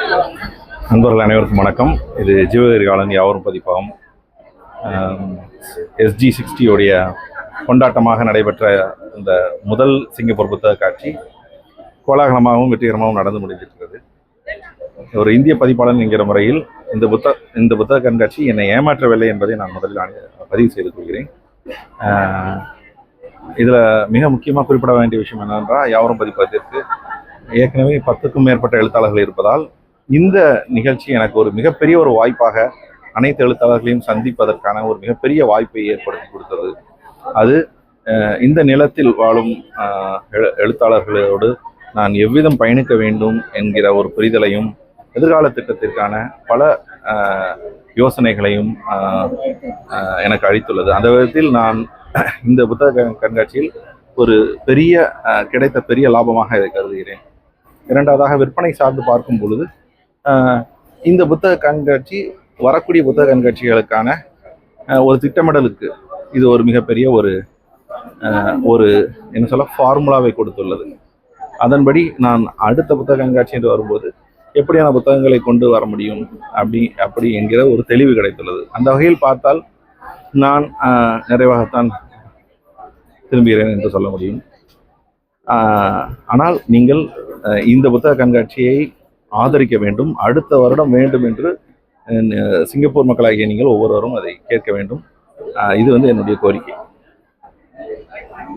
நண்பர்கள் அனைவருக்கும் வணக்கம். இது ஜீவகரிகாலன் யாவரும் பதிப்பகம். எஸ்ஜி சிக்ஸ்டியோடைய கொண்டாட்டமாக நடைபெற்ற இந்த முதல் சிங்கப்பூர் புத்தக காட்சி கோலாகலமாகவும் வெற்றிகரமாகவும் நடந்து முடிந்திருக்கிறது. ஒரு இந்திய பதிப்பாளன் என்கிற முறையில் இந்த புத்த இந்த புத்தக கண்காட்சி என்னை ஏமாற்றவில்லை என்பதை நான் முதலில் பதிவு செய்து கொள்கிறேன். இதில் மிக முக்கியமாக குறிப்பிட வேண்டிய விஷயம் என்னவென்றால் யாவரும் பதிப்பதற்கு ஏற்கனவே பத்துக்கும் மேற்பட்ட எழுத்தாளர்கள் இருப்பதால் இந்த நிகழ்ச்சி எனக்கு ஒரு மிகப்பெரிய ஒரு வாய்ப்பாக அனைத்து எழுத்தாளர்களையும் சந்திப்பதற்கான ஒரு மிகப்பெரிய வாய்ப்பை ஏற்படுத்தி கொடுத்தது. அது இந்த நிலத்தில் வாழும் எழுத்தாளர்களோடு நான் எவ்விதம் பயணிக்க வேண்டும் என்கிற ஒரு புரிதலையும் எதிர்கால திட்டத்திற்கான பல யோசனைகளையும் எனக்கு அளித்துள்ளது. அந்த விதத்தில் நான் இந்த புத்தக கண்காட்சியில் ஒரு பெரிய கிடைத்த பெரிய லாபமாக இதை கருதுகிறேன். இரண்டாவதாக விற்பனை சார்ந்து பார்க்கும் பொழுது இந்த புத்தக கண்காட்சி வரக்கூடிய புத்தக கண்காட்சிகளுக்கான ஒரு திட்டமிடலுக்கு இது ஒரு மிகப்பெரிய ஒரு ஒரு என்ன சொல்ல ஃபார்முலாவை கொடுத்துள்ளது. அதன்படி நான் அடுத்த புத்தக கண்காட்சி என்று வரும்போது எப்படியான புத்தகங்களை கொண்டு வர முடியும் அப்படி அப்படி என்கிற ஒரு தெளிவு கிடைத்துள்ளது. அந்த வகையில் பார்த்தால் நான் நிறைவாகத்தான் திரும்புகிறேன் என்று சொல்ல முடியும். ஆனால் நீங்கள் இந்த புத்தக கண்காட்சியை ஆதரிக்க வேண்டும். அடுத்த வருடம் வேண்டும் என்று சிங்கப்பூர் மக்களாகிய நீங்கள் ஒவ்வொருவரும் அதை கேட்க வேண்டும். இது வந்து என்னுடைய கோரிக்கை.